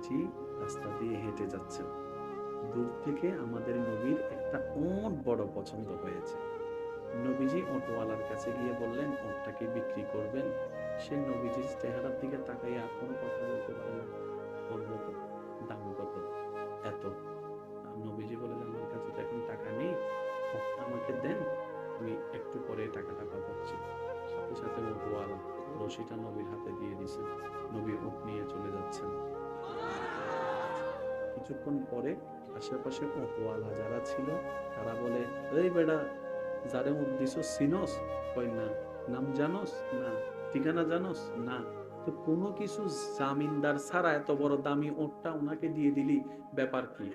নবীজি রাস্তা দিয়ে হেঁটে যাচ্ছেন। দূর থেকে আমাদের নবীর একটা ওট বড় পছন্দ হয়েছে। নবীজি ওটওয়ালার কাছে গিয়ে বললেন ওটটাকে বিক্রি করবেন? সে নবীজির চেহারার দিকে তাকাইয়া কোনো কথা বলতে পারে না। কিছুক্ষণ পরে আশেপাশে ওটওয়ালা যারা ছিল, তারা বলে, এই বেটা যারে উট দিছ সিনস? কই না। নাম জানোস? না। ঠিকানা জানোস? না। তো কোনো কিছু জামিনদার ছাড়া এত বড় দামি ওটটা ওনাকে দিয়ে দিলি? ব্যাপার কি?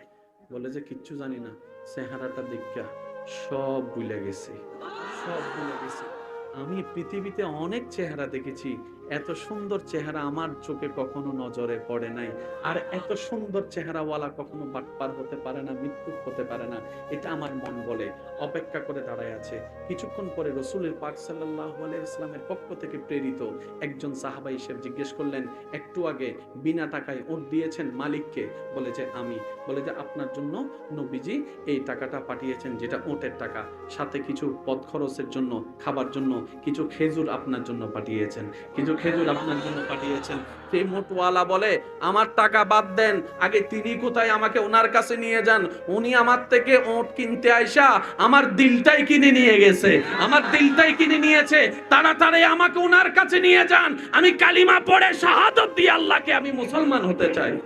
বলে যে, কিচ্ছু জানি না। চেহারাটা দেখা সব ভুলে গেছে। সব ভুলে গেছে। আমি পৃথিবীতে অনেক চেহারা দেখেছি। এত সুন্দর চেহারা আমার চোখে কখনো নজরে পড়ে নাই। আর এত সুন্দর চেহারাওয়ালা কখনো বাটপার হতে পারে না মৃত্যু হতে পারে না, এটা আমার মন বলে। অপেক্ষা করে দাঁড়ায় আছে। কিছুক্ষণ পরে রসুলের পাক সাল্লাহ ইসলামের পক্ষ থেকে প্রেরিত একজন সাহাবা হিসেব জিজ্ঞেস করলেন, একটু আগে বিনা টাকায় ওট দিয়েছেন মালিককে? বলে যে, আমি। বলে যে, আপনার জন্য নবীজি এই টাকাটা পাঠিয়েছেন যেটা ওটের টাকা। সাথে কিছু পথ খরচের জন্য, খাবার জন্য, কিছু খেজুর আপনার জন্য পাঠিয়েছেন। কিছু খেজুর আপনার জন্য পাঠিয়েছেন। সেই মোটওয়ালা বলে, আমার টাকা বাদ দেন, আগে তিনি কোথায় আমাকে ওনার কাছে নিয়ে যান? উনি আমার থেকে ওট কিনতে আইসা আমার দিলটাই কিনে নিয়ে গেছে। আমার দিলটাই কিনে নিয়েছে। তাড়াতাড়ি আমাকে ওনার কাছে নিয়ে যান। আমি কালিমা পড়ে শাহাদত দিয়ে আল্লাহকে আমি মুসলমান হতে চাই।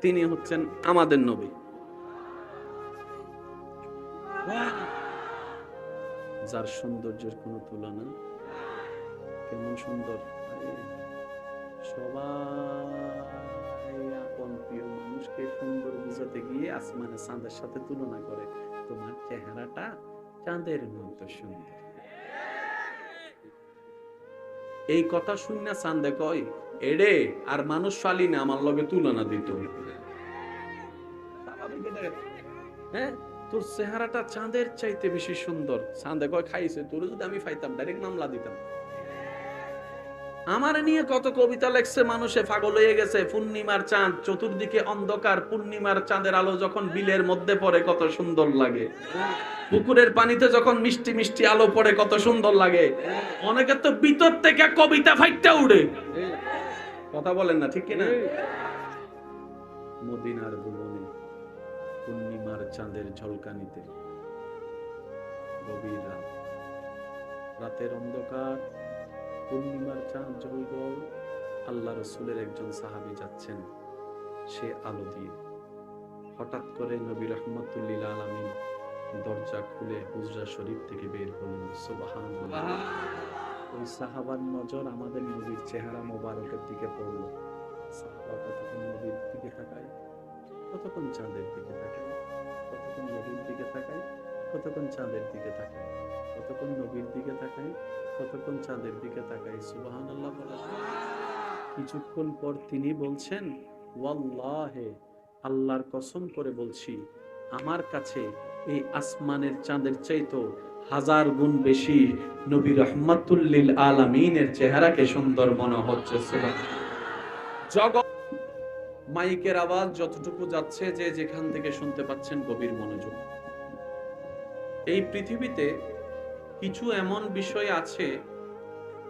তিনি হচ্ছেন আমাদের নবী। যার সৌন্দর্যের কোনো তুলনা কেমন সুন্দর। সবাই আপন প্রিয় মানুষকে সুন্দর বুঝাতে গিয়ে আসমানে চাঁদের সাথে তুলনা করে। তোমার চেহারাটা চাঁদের মতো সুন্দর। এই কথা শুনে চাঁদে কয়, এড়ে, আর মানুষ ফালি না, আমার লগে তুলনা দিত। হ্যাঁ তোর চেহারাটা চাঁদের চাইতে বেশি সুন্দর। চাঁদে কয়, খাইছে, তোর যদি আমি ফাইতাম ডাইরেক্ট মামলা দিতাম। আমার নিয়ে কত কবিতা লেখছে, মানুষে পাগল হয়ে গেছে। পূর্ণিমার চাঁদ, চতুর্দিকে অন্ধকার। পূর্ণিমার চাঁদের আলো যখন বিলের মধ্যে পড়ে, কত সুন্দর লাগে। পুকুরের পানিতে যখন মিষ্টি মিষ্টি আলো পড়ে, কত সুন্দর লাগে। অনেকে তো ভিতর থেকে কবিতা ফাইটটা উড়ে। কথা বলেন না, ঠিক কিনা? মদিনার ভুবনে, পূর্ণিমার চাঁদের ঝলকানিতে। গভীর রাত। রাতের অন্ধকার। পূর্ণিমার চাঁদ জলগল আল্লাহ রসুলের একজন সাহাবি যাচ্ছেন। সে আলো দিয়ে। হঠাৎ করে নবী রহমতুল্লিল আলমিন দরজা খুলে হুজরা শরীফ থেকে বের হলেন। সুবাহান ওই সাহাবার নজর আমাদের নবীর চেহারা মোবারকের দিকে পড়ল। সাহাবা কতক্ষণ নবীর দিকে তাকায়? কতক্ষণ চাঁদের দিকে তাকায়? কতক্ষণ নবীর দিকে তাকায়? কতক্ষণ চাঁদের দিকে তাকায়? কতক্ষণ নবীর দিকে তাকায়? কতক্ষণ চাঁদের দিকে তাকায় সুবাহান আল্লাহ কিছুক্ষণ পর তিনি বলছেন, ওয়াল্লাহে, আল্লাহর কসম করে বলছি, আমার কাছে এই আসমানের চাঁদের চাইতো হাজার গুণ বেশি নবী রহমাতুল্লিল আলামিনের চেহারাকে সুন্দর মনে হচ্ছে জগৎ মাইকের আওয়াজ যতটুকু যাচ্ছে যে যেখান থেকে শুনতে পাচ্ছেন গভীর মনোযোগ। এই পৃথিবীতে কিছু এমন বিষয় আছে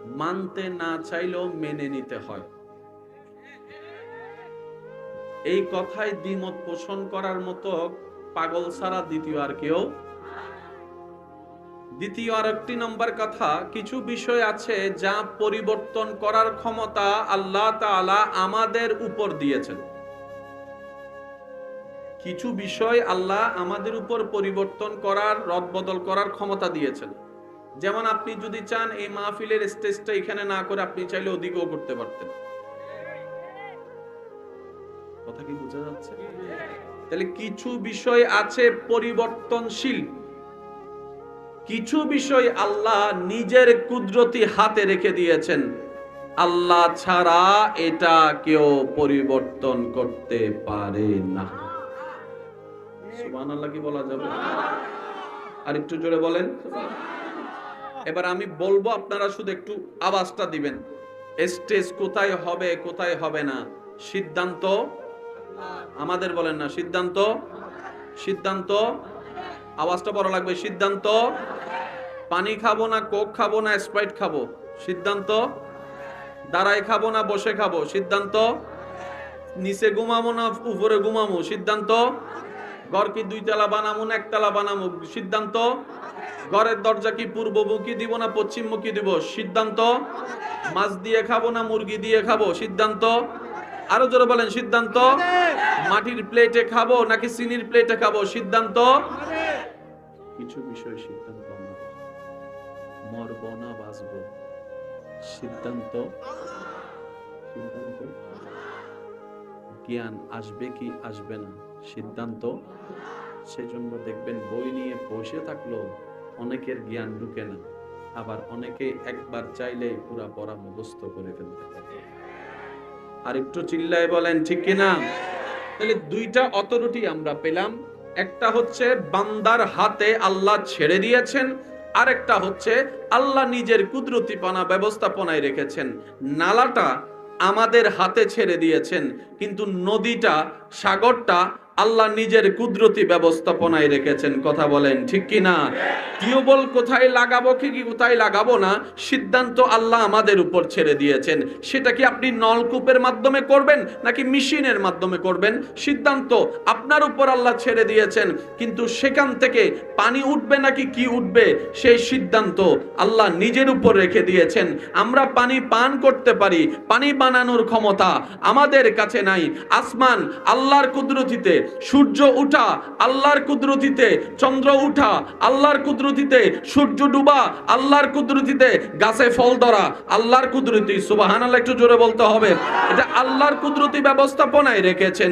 মানতে না চাইলেও মেনে নিতে হয়। এই কথায় দ্বিমত পোষণ করার মতো পাগল ছাড়া দ্বিতীয় আর কেউ? দ্বিতীয় আর একটি নম্বর কথা, কিছু বিষয় আছে যা পরিবর্তন করার ক্ষমতা আল্লাহ আমাদের উপর দিয়েছেন। কিছু বিষয় আল্লাহ আমাদের উপর পরিবর্তন করার, রদবদল করার ক্ষমতা দিয়েছেন। যেমন আপনি যদি চান এই মাহফিলের স্টেজটা এখানে না করে আপনি চাইলে ওদিকেও করতে পারতেন। কথা কি বোঝা যাচ্ছে? তাহলে কিছু বিষয় আছে পরিবর্তনশীল। কিছু বিষয় আল্লাহ নিজের কুদরতি হাতে রেখে দিয়েছেন। আল্লাহ ছাড়া এটা কেউ পরিবর্তন করতে পারে না। সুবহানাল্লাহ কি বলা যাবে? আর একটু জোরে বলেন। এবার আমি বলব আপনারা শুধু একটু আওয়াজটা দিবেন। স্টেজ কোথায় হবে কোথায় হবে না? সিদ্ধান্ত? আমাদের বলেন না, সিদ্ধান্ত? সিদ্ধান্ত? আওয়াজটা বড় লাগবে, সিদ্ধান্ত? পানি খাব না, কোক খাব না, স্প্রাইট খাব? সিদ্ধান্ত? দাঁড়ায় খাব না, বসে খাব? সিদ্ধান্ত? নিচে ঘুমাবো না, উপরে ঘুমাবো? সিদ্ধান্ত? ঘর কি দুইতলা বানাবো না, একতলা বানাবো? সিদ্ধান্ত? ঘরের দরজা কি পূর্বমুখী দিব না পশ্চিমমুখী দিব? সিদ্ধান্ত? মাছ দিয়ে খাব না মুরগি দিয়ে খাব? সিদ্ধান্ত? আরও জোরে বলেন, সিদ্ধান্ত? মাটির প্লেটে খাব নাকি চিনির প্লেটে খাব? সিদ্ধান্ত? কিছু বিষয় সিদ্ধান্ত মরব না, বাঁচব। সিদ্ধান্ত? জ্ঞান আসবে কি আসবে না? সিদ্ধান্ত? সেজন্য দেখবেন বই নিয়ে বসে থাকল অনেকের জ্ঞান ঢুকে না, আবার অনেকে একবার চাইলে পুরা পড়া মুখস্থ করে ফেলতে পারে। আর একটু চিল্লায় বলেন, ঠিক কিনা? তাহলে দুইটা অথরিটি আমরা পেলাম। একটা হচ্ছে বান্দার হাতে আল্লাহ ছেড়ে দিয়েছেন, আরেকটা হচ্ছে আল্লাহ নিজের কুদরতিপনা ব্যবস্থাপনায় রেখেছেন। নালাটা আমাদের হাতে ছেড়ে দিয়েছেন, কিন্তু নদীটা, সাগরটা আল্লাহ নিজের কুদরতি ব্যবস্থাপনায় রেখেছেন, কথা বলেন, ঠিক কি না? টিউবওয়েল কোথায় লাগাবো, কি কি কোথায় লাগাবো না, সিদ্ধান্ত আল্লাহ আমাদের উপর ছেড়ে দিয়েছেন। সেটা কি আপনি নলকূপের মাধ্যমে করবেন, নাকি মেশিনের মাধ্যমে করবেন? সিদ্ধান্ত আপনার উপর আল্লাহ ছেড়ে দিয়েছেন, কিন্তু সেখান থেকে পানি উঠবে নাকি কি উঠবে, সেই সিদ্ধান্ত আল্লাহ নিজের উপর রেখে দিয়েছেন। আমরা পানি পান করতে পারি, পানি বানানোর ক্ষমতা আমাদের কাছে নাই। আসমান আল্লাহর কুদরতিতে সূর্য উঠা, আল্লাহর কুদরতিতে চন্দ্র উঠা, আল্লাহর কুদরতিতে সূর্য ডুবা, আল্লাহর কুদরতিতে গাছে ফল ধরা, আল্লাহর কুদরতি সুবাহান আল্লাহ একটু জোরে বলতে হবে। এটা আল্লাহর কুদরতি ব্যবস্থাপনায় রেখেছেন।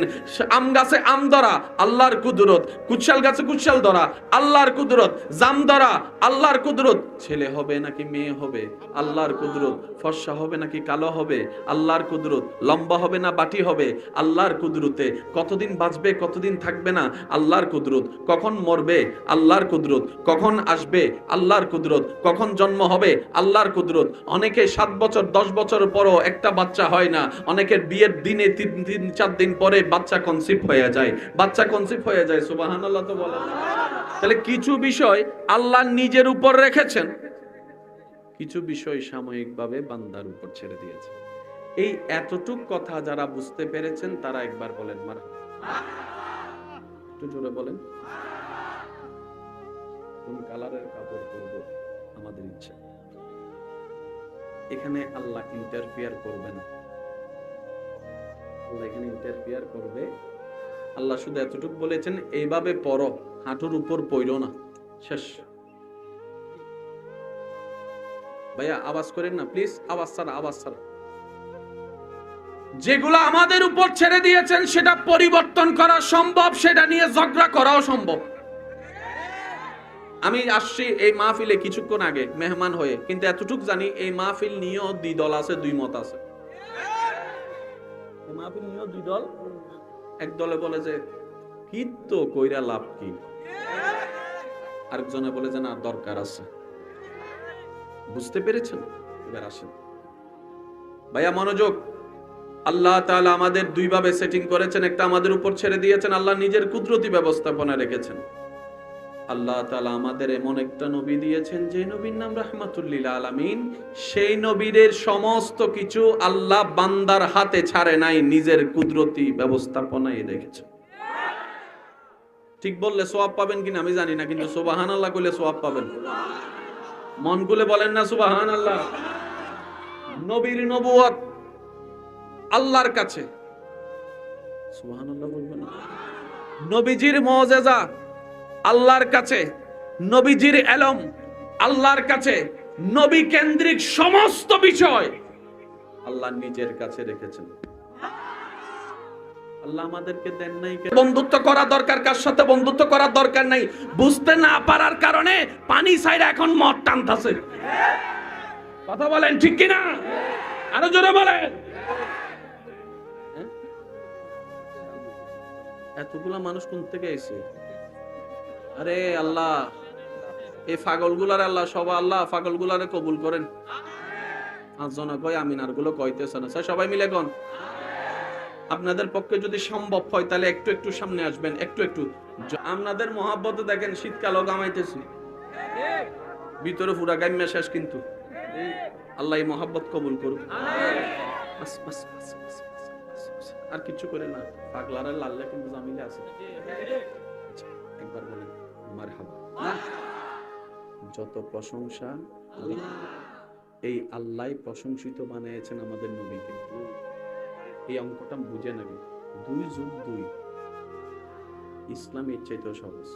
আম গাছে আম ধরা, আল্লাহর কুদরত। কুশাল গাছে কুশাল ধরা, আল্লাহর কুদরত। জাম ধরা, আল্লাহর কুদরত। ছেলে হবে নাকি মেয়ে হবে? আল্লাহর কুদরত। ফর্সা হবে নাকি কালো হবে? আল্লাহর কুদরত। লম্বা হবে না বাটি হবে? আল্লাহর কুদরতে কতদিন বাঁচবে কতদিন থাকবে না? আল্লাহর কুদরত। কখন মরবে? আল্লাহর কুদরত। কখন আসবে? আল্লাহর কুদরত। কখন জন্ম হবে? আল্লাহর কুদরত। অনেকে সাত বছর, দশ বছর পরও একটা বাচ্চা হয় না। অনেকের বিয়ের দিনে তিন তিন, চার দিন পরে বাচ্চা কনসিভ হয়ে যায়। বাচ্চা কনসিভ হয়ে যায় সুবাহান আল্লাহ তো বলেন তাহলে কিছু বিষয় আল্লাহ নিজের উপর রেখেছেন। কিছু বিষয় সাময়িকভাবে বান্দার উপর ছেড়ে দিয়েছে। এই এতটুক কথা যারা বুঝতে পেরেছেন, তারা একবার বলেন মার একটু জোরে বলেন। কোন কালারের কাপড় পরব? আমাদের ইচ্ছা। এখানে আল্লাহ ইন্টারফিয়ার করবে না। আল্লাহ এখানে ইন্টারফিয়ার করবে। আল্লাহ শুধু এতটুকু বলেছেন, এইভাবে পড়ো হাঁটুর উপর পইরো না। শেষ। ভাইয়া, আওয়াজ করেন না প্লিজ আওয়াজ ছাড়া আওয়াজ ছাড়া। যেগুলো আমাদের উপর ছেড়ে দিয়েছেন সেটা পরিবর্তন করা সম্ভব সেটা নিয়ে ঝগড়া করাও সম্ভব। আমি আসছি এই মাহফিলে কিছুক্ষণ আগে মেহমান হয়ে কিন্তু এতটুক জানি এই মাহফিল নিয়েও দুই দল আছে দুই মত আছে। মাহফিল নিয়েও দুই দল এক দলে বলে যে কি তো কইরা লাভ কি? আরেকজনে বলে যে না দরকার আছে। বুঝতে পেরেছেন? এবার আসেন। ভাইয়া মনোযোগ। আল্লাহ তাআলা আমাদের দুইভাবে সেটিং করেছেন। একটা আমাদের উপর ছেড়ে দিয়েছেন, আল্লাহ নিজের কুদরতি ব্যবস্থাপনা রেখেছেন। আল্লাহ তাআলা আমাদের এমন একটা নবী দিয়েছেন, যে নবীর নাম রাহমাতুল্লিল আলামিন। সেই নবীর সমস্ত কিছু আল্লাহ বান্দার হাতে ছাড়ে নাই, নিজের কুদরতি ব্যবস্থাপনায় রেখেছে। ঠিক বললে সোয়াব পাবেন কিনা আমি জানি না, কিন্তু সুবাহান আল্লাহ করলে সোয়াব পাবেন। মন গুলে বলেন না সুবাহান আল্লাহ নবীর নবুয়ত আল্লাহর কাছে। নবীজির মজেজা আল্লাহর কাছে নবীজির এলম আল্লাহর কাছে নবী কেন্দ্রিক সমস্ত বিষয় আল্লাহ নিজের কাছে রেখেছেন। আল্লাহ আমাদেরকে দেন নাই বন্ধুত্ব করা দরকার কার সাথে? বন্ধুত্ব করার দরকার নাই। বুঝতে না পারার কারণে পানি সাইড এখন মদ টানতাছে। কথা বলেন ঠিক কিনা? আরও জোরে বলেন। এতগুলা মানুষ কোন থেকে এসে আরে আল্লাহ এই পাগলগুলার আল্লাহ সব আল্লাহ পাগলগুলারে কবুল করেন। পাঁচজনা কয় আমিন আরগুলো কইতেছে না। সবাই মিলে কোন। আপনাদের পক্ষে যদি সম্ভব হয় তাহলে একটু একটু সামনে আসবেন একটু একটু। আপনাদের মহাব্বত দেখেন শীতকালও গামাইতেছি। ভিতরে পুরা গাইমা শেষ কিন্তু। আল্লাহ মহাব্বত কবুল করুক। বাস, বাস, বাস, বাস। আর কিছু করে না। পাগলার লাল্লা কিন্তু জামিলে আছে। একবার বলেন মার যত প্রশংসা এই আল্লাহ প্রশংসিত বানিয়েছেন আমাদের নবীকে। এই অঙ্কটা বুঝে নেবে দুই যুগ দুই। ইসলাম ইচ্ছাই তো সহজ।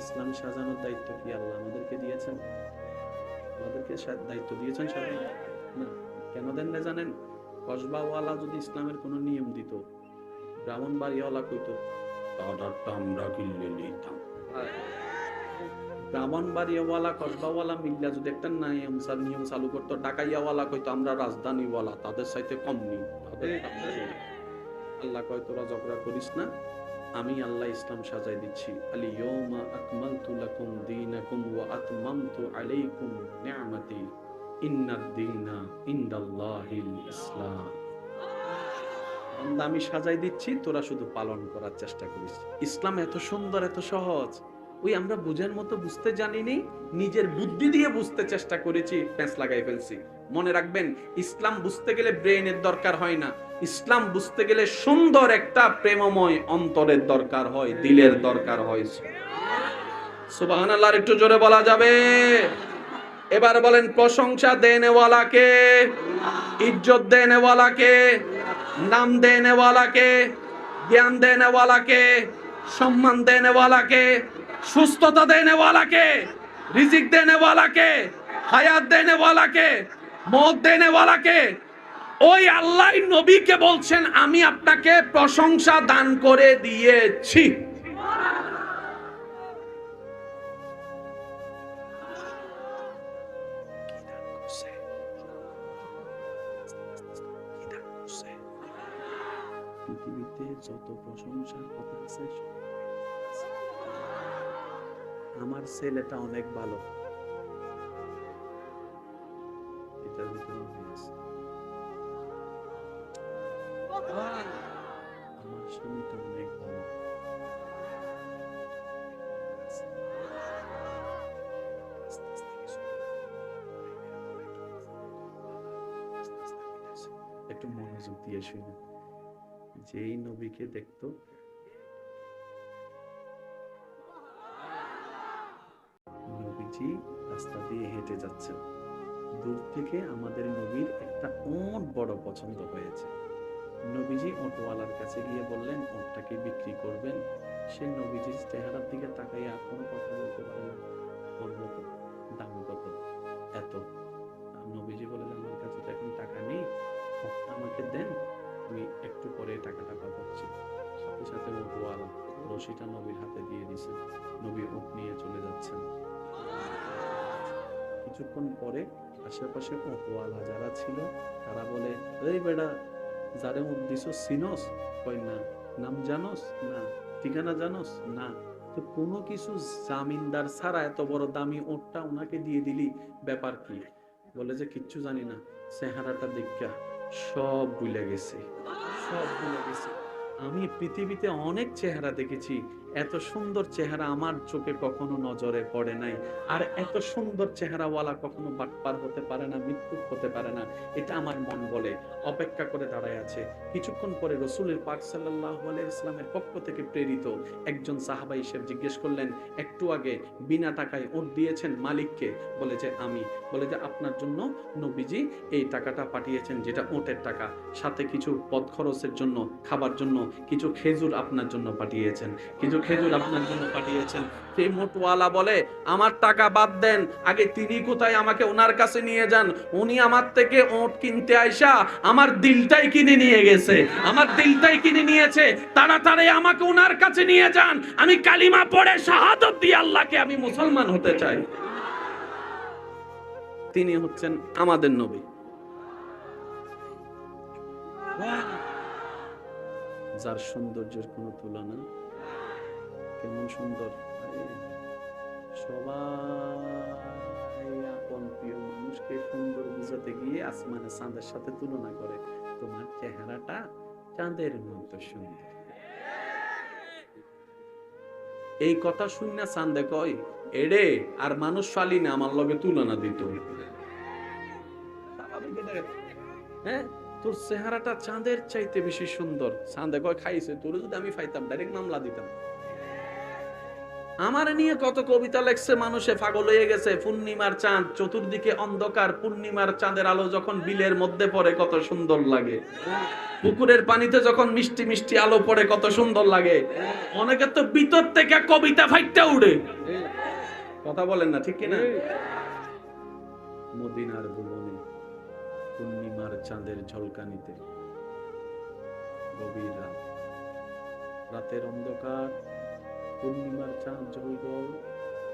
ইসলাম সাজানোর দায়িত্ব কি আল্লাহ আমাদেরকে দিয়েছেন? আমাদেরকে দায়িত্ব দিয়েছেন সাজানো? না। কেন দেন না জানেন? কসবাওয়ালা যদি ইসলামের কোনো নিয়ম দিত ব্রাহ্মণ বাড়িওয়ালা কইতো আমরা কিনলে নিতাম। ব্রাহ্মণ কসবাওয়ালা মিল্লা যদি একটা নিয়ম নিয়ম চালু করতো ডাকাইয়াওয়ালা কইতো আমরা রাজধানীওয়ালা তাদের সাথে কম নি আল্লাহ কয় তোরা ঝগড়া করিস না আমি আল্লাহ ইসলাম সাজাই দিচ্ছি। আমি সাজাই দিচ্ছি, তোরা শুধু পালন করার চেষ্টা করিস। ইসলাম এত সুন্দর, এত সহজ। ওই আমরা বুঝার মতো বুঝতে জানিনি, নিজের বুদ্ধি দিয়ে বুঝতে চেষ্টা করেছি প্যাঁচ লাগাই ফেলছি। মনে রাখবেন, ইসলাম বুঝতে গেলে ব্রেনের দরকার হয় না। ইসলাম বুঝতে গেলে সুন্দর একটা প্রেমময় অন্তরের দরকার হয়, দিলের দরকার হয়। সুবাহান আল্লাহর একটু জোরে বলা যাবে? এবার বলেন, প্রশংসা দেনেওয়ালাকে, ইজ্জত দেনেওয়ালাকে, নাম দেনেওয়ালাকে, জ্ঞান দেনেওয়ালাকে, সম্মান দেনেওয়ালাকে, সুস্থতা দেনেওয়ালাকে, রিজিক দেনেওয়ালাকে, হায়াত দেনেওয়ালাকে মত দেনেওয়ালাকে, ওই আল্লাহ নবীকে বলছেন, আমি আপনাকে প্রশংসা দান করে দিয়েছি। যত প্রশংসার কথা আছে আমার ছেলেটা অনেক ভালো। নবীকে দেখতো। নবীজি রাস্তা দিয়ে হেঁটে যাচ্ছেন। দূর থেকে আমাদের নবীর একটা ওট বড় পছন্দ হয়েছে। নবীজি ওটওয়ালার কাছে গিয়ে বললেন ওটটাকে বিক্রি করবেন? সে নবীজির চেহারার দিকে তাকাইয়া কোনো কথা বলতে পারে না। কিছুক্ষণ পরে আশেপাশে ওটওয়ালা যারা ছিল, তারা বলে, এই বেটা যারে দিছ সিনস কয় না, নাম জানস? না, ঠিকানা জানস? না, তো কোনো কিছু জামিনদার ছাড়া এত বড় দামি ওটটা ওনাকে দিয়ে দিলি, ব্যাপার কি? বলে যে, কিচ্ছু জানি না, চেহারাটা দেখা সব ভুলে গেছে, সব ভুলে গেছে। আমি পৃথিবীতে অনেক চেহারা দেখেছি এত সুন্দর চেহারা আমার চোখে কখনো নজরে পড়ে নাই। আর এত সুন্দর চেহারাওয়ালা কখনো বাটপার হতে পারে না মৃত্যু হতে পারে না, এটা আমার মন বলে। অপেক্ষা করে দাঁড়ায় আছে। কিছুক্ষণ পরে রসুলের পাক সাল্লাহ ইসলামের পক্ষ থেকে প্রেরিত একজন সাহাবা হিসেব জিজ্ঞেস করলেন, একটু আগে বিনা টাকায় ওট দিয়েছেন মালিককে? বলে যে, আমি। বলে যে, আপনার জন্য নবীজি এই টাকাটা পাঠিয়েছেন যেটা ওটের টাকা। সাথে কিছু পথ খরচের জন্য, খাবার জন্য, কিছু খেজুর আপনার জন্য পাঠিয়েছেন। কিছু খেজুর আপনার জন্য পাঠিয়েছেন। সেই মোটওয়ালা বলে, আমার টাকা বাদ দেন, আগে তিনি কোথায় আমাকে ওনার কাছে নিয়ে যান? উনি আমার থেকে ওট কিনতে আইসা আমার দিলটাই কিনে নিয়ে গেছে। আমার দিলটাই কিনে নিয়েছে। তাড়াতাড়ি আমাকে ওনার কাছে নিয়ে যান। আমি কালিমা পড়ে শাহাদত দিয়ে আল্লাহকে আমি মুসলমান হতে চাই। তিনি হচ্ছেন আমাদের নবী। যার সৌন্দর্যের কোনো তুলনা কেমন সুন্দর সবাই আপন প্রিয় মানুষকে সুন্দর বুঝাতে গিয়ে আসমানে চাঁদের সাথে তুলনা করে। তোমার চেহারাটা চাঁদের মতো সুন্দর। এই কথা শুনে চাঁদে কয়, এড়ে, আর মানুষ ফালি না, আমার লগে তুলনা দিত। হ্যাঁ তোর চেহারাটা চাঁদের চাইতে বেশি সুন্দর। চাঁদে কয়, খাইছে, তোর যদি আমি পাইতাম ডাইরেক্ট মামলা দিতাম। আমার নিয়ে কত কবিতা লেখছে, মানুষে পাগল হয়ে গেছে। পূর্ণিমার চাঁদ, চতুর্দিকে অন্ধকার। পূর্ণিমার চাঁদের আলো যখন বিলের মধ্যে পড়ে, কত সুন্দর লাগে। পুকুরের পানিতে যখন মিষ্টি মিষ্টি আলো পড়ে, কত সুন্দর লাগে। অনেকে তো ভিতর থেকে কবিতা ফাইটটা উড়ে। কথা বলেন না, ঠিক কিনা? মদিনার ভুবনে, পূর্ণিমার চাঁদের ঝলকানিতে, গভীর রাত। রাতের অন্ধকার পূর্ণিমার চাঁদ জলগল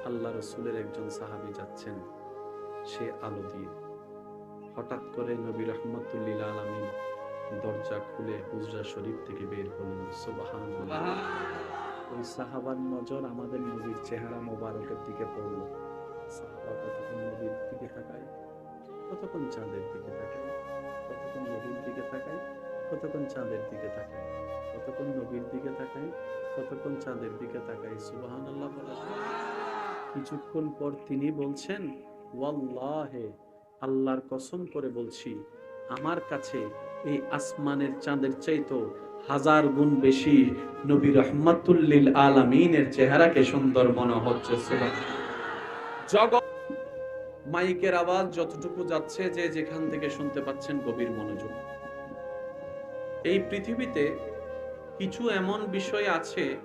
আল্লাহ রসুলের একজন সাহাবি যাচ্ছেন। সে আলো দিয়ে। হঠাৎ করে নবী রহমতুল্লিল আলমিন দরজা খুলে হুজরা শরীফ থেকে বের হলেন। সুবাহান ওই সাহাবার নজর আমাদের নবীর চেহারা মোবারকের দিকে পড়ল। সাহাবা কতক্ষণ নবীর দিকে তাকায়? কতক্ষণ চাঁদের দিকে তাকায়? কতক্ষণ নবীর দিকে তাকায়? কতক্ষণ চাঁদের দিকে তাকায়? কতক্ষণ নবীর দিকে তাকায়? কতক্ষণ চাঁদের দিকে তাকায় সুবাহান আল্লাহ কিছুক্ষণ পর তিনি বলছেন, ওয়াল্লাহে, আল্লাহর কসম করে বলছি, আমার কাছে এই আসমানের চাঁদের চাইতো হাজার গুণ বেশি নবী রহমাতুল্লিল আলামিনের চেহারাকে সুন্দর মনে হচ্ছে জগৎ মাইকের আওয়াজ যতটুকু যাচ্ছে যে যেখান থেকে শুনতে পাচ্ছেন গভীর মনোযোগ। এই পৃথিবীতে কিছু এমন বিষয় আছে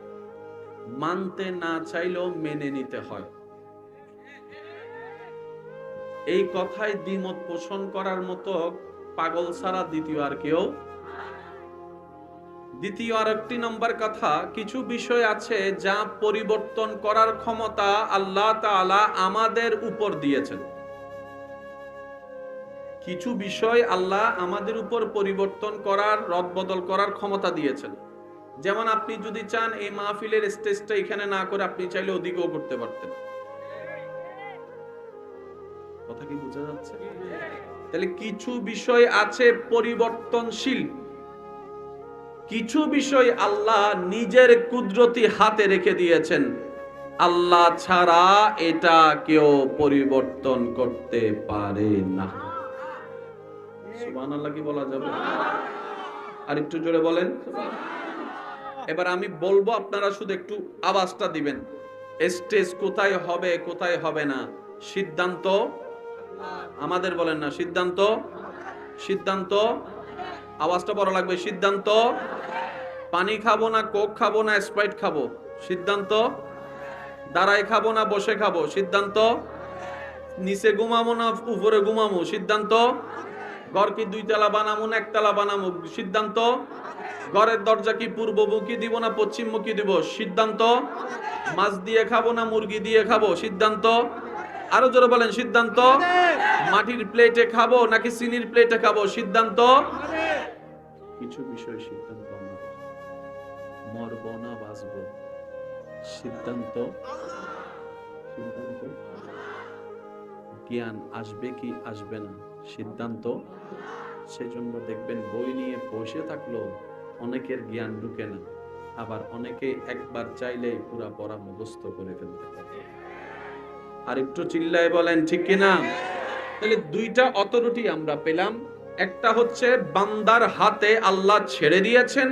মানতে না চাইলেও মেনে নিতে হয়। এই কথায় দ্বিমত পোষণ করার মতো পাগল ছাড়া দ্বিতীয় আর কেউ? দ্বিতীয় আর একটি নম্বর কথা, কিছু বিষয় আছে যা পরিবর্তন করার ক্ষমতা আল্লাহ আমাদের উপর দিয়েছেন। কিছু বিষয় আল্লাহ আমাদের উপর পরিবর্তন করার, রদবদল করার ক্ষমতা দিয়েছেন। যেমন আপনি যদি চান এই মাহফিলের স্টেজটা এখানে না করে আপনি চাইলে ওদিকেও করতে পারতেন। কথা কি বোঝা যাচ্ছে? তাহলে কিছু বিষয় আছে পরিবর্তনশীল। কিছু বিষয় আল্লাহ নিজের কুদরতি হাতে রেখে দিয়েছেন। আল্লাহ ছাড়া এটা কেউ পরিবর্তন করতে পারে না। সুবহানাল্লাহ কি বলা যাবে? আর একটু জোরে বলেন। এবার আমি বলব আপনারা শুধু একটু আওয়াজটা দিবেন। স্টেজ কোথায় হবে কোথায় হবে না? সিদ্ধান্ত? আমাদের বলেন না, সিদ্ধান্ত? সিদ্ধান্ত? আওয়াজটা বড় লাগবে, সিদ্ধান্ত? পানি খাব না, কোক খাব না, স্প্রাইট খাব? সিদ্ধান্ত? দাঁড়ায় খাব না, বসে খাব? সিদ্ধান্ত? নিচে ঘুমাবো না, উপরে ঘুমাবো? সিদ্ধান্ত? ঘর কি দুই তলা বানাবো না, একতলা বানাবো? সিদ্ধান্ত? ঘরের দরজা কি পূর্বমুখী দিব না পশ্চিমমুখী দিব? সিদ্ধান্ত? মাছ দিয়ে খাব না মুরগি দিয়ে খাব? সিদ্ধান্ত? আরও জোরে বলেন, সিদ্ধান্ত? মাটির প্লেটে খাব নাকি চিনির প্লেটে খাব? সিদ্ধান্ত? কিছু বিষয় সিদ্ধান্ত মরব না, বাঁচব। সিদ্ধান্ত? জ্ঞান আসবে কি আসবে না? সিদ্ধান্ত? সেজন্য দেখবেন বই নিয়ে বসে থাকল। অনেকের জ্ঞান ঢুকে না, আবার অনেকে একবার চাইলে পুরা পড়া মুখস্থ করে ফেলতে পারে। আর একটু চিল্লায় বলেন, ঠিক কিনা? তাহলে দুইটা অথরিটি আমরা পেলাম। একটা হচ্ছে বান্দার হাতে আল্লাহ ছেড়ে দিয়েছেন,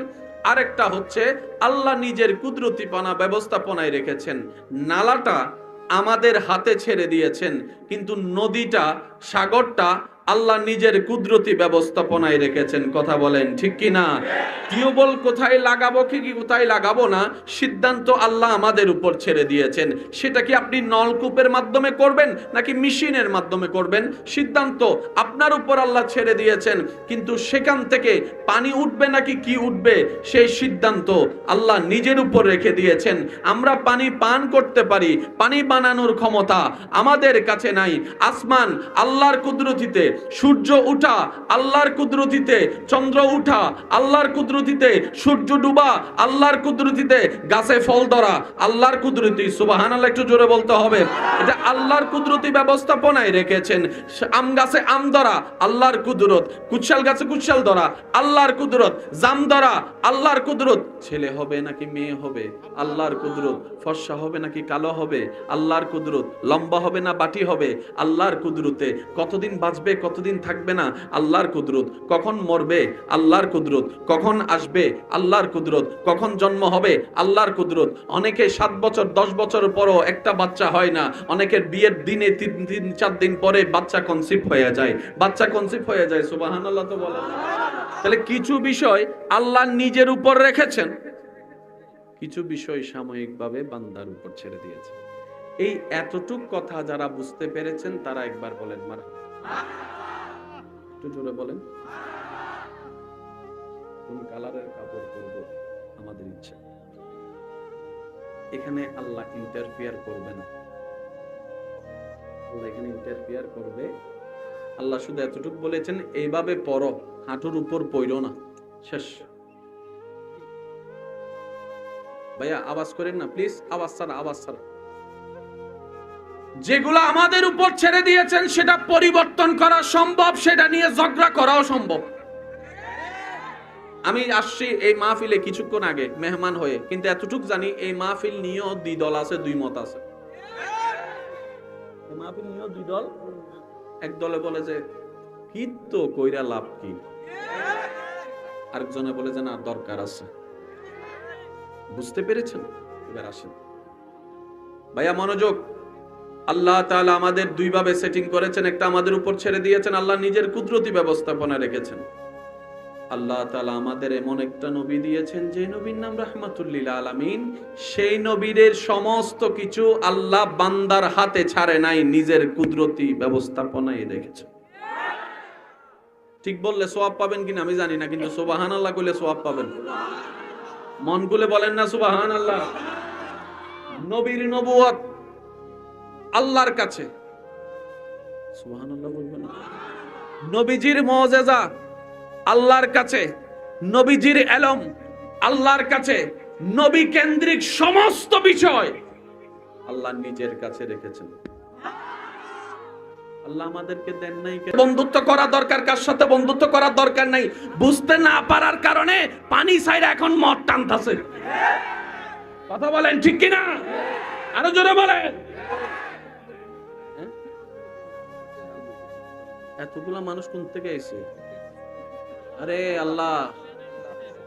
আরেকটা হচ্ছে আল্লাহ নিজের কুদরতিপনা ব্যবস্থাপনায় রেখেছেন। নালাটা আমাদের হাতে ছেড়ে দিয়েছেন, কিন্তু নদীটা, সাগরটা আল্লাহ নিজের কুদরতি ব্যবস্থাপনায় রেখেছেন। কথা বলেন, ঠিক কি না? টিউবওয়েল কোথায় লাগাবো, কি কি কোথায় লাগাবো না, সিদ্ধান্ত আল্লাহ আমাদের উপর ছেড়ে দিয়েছেন। সেটা কি আপনি নলকূপের মাধ্যমে করবেন, নাকি মেশিনের মাধ্যমে করবেন? সিদ্ধান্ত আপনার উপর আল্লাহ ছেড়ে দিয়েছেন, কিন্তু সেখান থেকে পানি উঠবে নাকি কি উঠবে, সেই সিদ্ধান্ত আল্লাহ নিজের উপর রেখে দিয়েছেন। আমরা পানি পান করতে পারি, পানি বানানোর ক্ষমতা আমাদের কাছে নাই। আসমান আল্লাহর কুদরতিতে সূর্য উঠা, আল্লাহর কুদরতিতে চন্দ্র উঠা, আল্লাহর কুদরতিতে সূর্য ডুবা, আল্লাহর কুদরতিতে গাছে ফল ধরা, আল্লাহর কুদরতি সুবাহান আল্লাহ একটু জোরে বলতে হবে। এটা আল্লাহর কুদরতি ব্যবস্থাপনায় রেখেছেন। আম গাছে আম ধরা, আল্লাহর কুদরত। কুচ্ছাল গাছে কুচ্ছাল ধরা, আল্লাহর কুদরত। জাম ধরা, আল্লাহর কুদরত। ছেলে হবে নাকি মেয়ে হবে? আল্লাহর কুদরত। ফর্সা হবে নাকি কালো হবে? আল্লাহর কুদরত। লম্বা হবে না বাটি হবে? আল্লাহর কুদরতে কতদিন বাঁচবে কতদিন থাকবে না? আল্লাহর কুদরত। কখন মরবে? আল্লাহর কুদরত। কখন আসবে? আল্লাহর কুদরত। কখন জন্ম হবে? আল্লাহর কুদরত। অনেকে সাত বছর, দশ বছর পরও একটা বাচ্চা হয় না। অনেকের বিয়ের দিনে তিন তিন, চার দিন পরে বাচ্চা কনসিভ হয়ে যায়। বাচ্চা কনসিভ হয়ে যায় সুবাহান আল্লাহ তো বলেন তাহলে কিছু বিষয় আল্লাহ নিজের উপর রেখেছেন। কিছু বিষয় সাময়িকভাবে বান্দার উপর ছেড়ে দিয়েছে। এই এতটুক কথা যারা বুঝতে পেরেছেন, তারা একবার বলেন মার একটু জোরে বলেন। কোন কালারের কাপড় পরব? আমাদের ইচ্ছা। এখানে আল্লাহ ইন্টারফিয়ার করবে না। আল্লাহ এখানে ইন্টারফিয়ার করবে। আল্লাহ শুধু এতটুকু বলেছেন, এইভাবে পড়ো হাঁটুর উপর পইরো না। শেষ। ভাইয়া, আওয়াজ করেন না প্লিজ আওয়াজ ছাড়া আওয়াজ ছাড়া। যেগুলো আমাদের উপর ছেড়ে দিয়েছেন সেটা পরিবর্তন করা সম্ভব সেটা নিয়ে ঝগড়া করাও সম্ভব। আমি আসছি এই মাহফিলে কিছুক্ষণ আগে মেহমান হয়ে কিন্তু এতটুক জানি এই মাহফিল নিয়েও দুই দল আছে দুই মত আছে। মাহফিল নিয়েও দুই দল? এক দলে বলে যে হিত তো কইরা লাভ কি? আরেকজনে বলে যে না দরকার আছে। বুঝতে পেরেছেন? এবার আসেন। ভাইয়া মনোযোগ। আল্লাহ তাআলা আমাদের দুইভাবে সেটিং করেছেন, একটা আমাদের উপর ছেড়ে দিয়েছেন, আল্লাহ নিজের কুদরতি ব্যবস্থাপনা রেখেছেন। আল্লাহ তালা আমাদের এমন একটা নবী দিয়েছেন, যে নবীর নাম রাহমাতুল্লিল আলামিন। সেই নবীর সমস্ত কিছু আল্লাহ বান্দার হাতে ছাড়ে নাই, নিজের কুদরতি ব্যবস্থাপনায় রেখেছে। ঠিক বললে সোয়াব পাবেন কিনা আমি জানি না, কিন্তু সুবাহান আল্লাহ করলে সোয়াব পাবেন। মন গুলে বলেন না সুবাহান আল্লাহ নবীর নবুয়ত আল্লাহর কাছে। নবীজির মজেজা আল্লাহর কাছে নবীজির এলম আল্লাহর কাছে নবী কেন্দ্রিক সমস্ত বিষয় আল্লাহ নিজের কাছে রেখেছেন। আল্লাহ আমাদেরকে দেন নাই বন্ধুত্ব করা দরকার কার সাথে? বন্ধুত্ব করার দরকার নাই। বুঝতে না পারার কারণে পানি সাইড এখন মদ টানতাছে। কথা বলেন ঠিক কিনা? আরও জোরে বলেন। এতগুলা মানুষ কোন থেকে এসে? আরে আল্লাহ,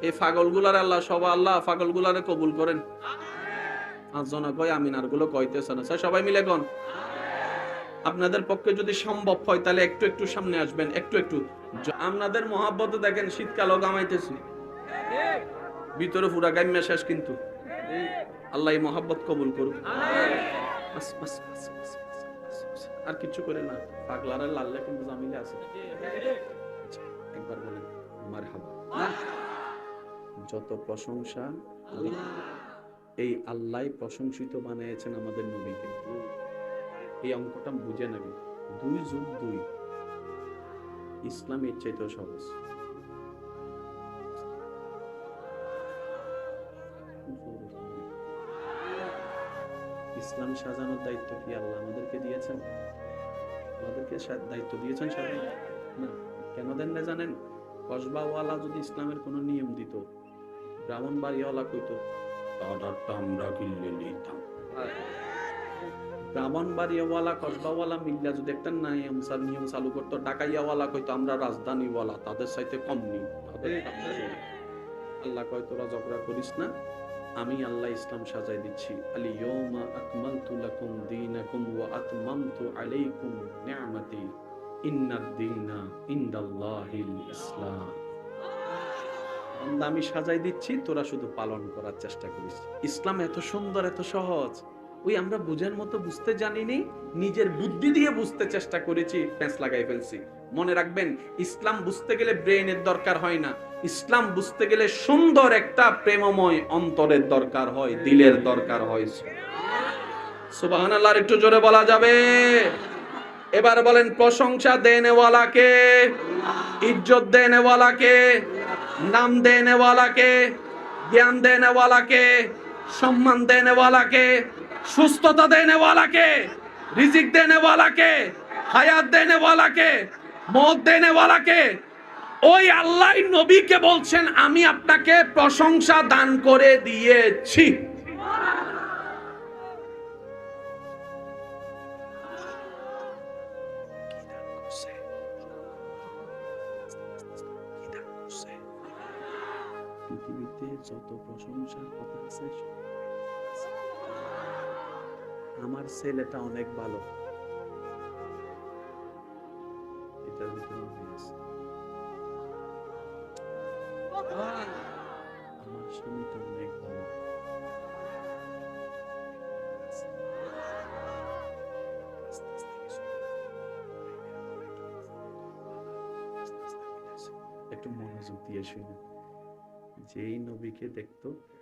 এই পাগলগুলার আল্লাহ, সবাই আল্লাহ, পাগলগুলারে কবুল করেন। পাঁচজনা কয়গুলো কইতেছে না। সবাই মিলে কোন? আপনাদের পক্ষে যদি সম্ভব হয়, তাহলে একটু একটু সামনে আসবেন, একটু একটু। আপনাদের মহাব্বত দেখেন শীতকালও গামাইতেছি। ভিতরে পুরা গাইমা শেষ কিন্তু। আল্লাহ এই মহাব্বত কবুল করুক। আর কিছু করে না। পাগলারে লাল্লা কিন্তু জামিলে আছে। একবার বলেন, মারহাবা। যত প্রশংসা, এই আল্লাহ প্রশংসিত বানিয়েছেন আমাদের নবীকে। এই অঙ্কটা বুঝে নেবে দুই যুগ দুই। ইসলাম এর চাইতেও সহজ। ইসলাম সাজানোর দায়িত্ব কি আল্লাহ আমাদেরকে দিয়েছেন? আমাদেরকে দায়িত্ব দিয়েছেন সাজানো? না। কেন দেন না জানেন? কসবাওয়ালা যদি ইসলামের কোনো নিয়ম দিত ব্রাহ্মণ বাড়িওয়ালা কইতো তাদারটা আমরা কিনলে নিতাম। ব্রাহ্মণ কসবাওয়ালা মিল্লা যদি একটা নিয়ম নিয়ম চালু করতো ডাকাইয়াওয়ালা কইতো আমরা রাজধানীওয়ালা তাদের সাথে কম নি আল্লাহ কয় তোরা ঝগড়া করিস না আমি আল্লাহ ইসলাম সাজাই দিচ্ছি। আমি সাজাই দিচ্ছি, তোরা শুধু পালন করার চেষ্টা করিস। ইসলাম এত সুন্দর, এত সহজ। ওই আমরা বুঝার মতো বুঝতে জানিনি, নিজের বুদ্ধি দিয়ে বুঝতে চেষ্টা করেছি প্যাঁচ লাগাই ফেলছি। মনে রাখবেন, ইসলাম বুঝতে গেলে ব্রেনের দরকার হয় না। ইসলাম বুঝতে গেলে সুন্দর একটা প্রেমময় অন্তরের দরকার হয়, দিলের দরকার হয়। সুবাহান একটু জোরে বলা যাবে? এবার বলেন, প্রশংসা দেনেওয়ালাকে, ইজ্জত দেনেওয়ালাকে, নাম দেনেওয়ালাকে, জ্ঞান দেনেওয়ালাকে, সম্মান দেনেওয়ালাকে, সুস্থতা দেনেওয়ালাকে, রিজিক দেনেওয়ালাকে, হায়াত দেনেওয়ালাকে, মত দেনেওয়ালাকে ওই আল্লাহ নবীকে বলছেন আমি আপনাকে প্রশংসা দান করে দিয়েছি। আমার ছেলেটা অনেক ভালো। আস্তে আস্তে মিলেছে। একটু মনোযোগ দিয়ে শুনুন যেই নবীকে দেখতো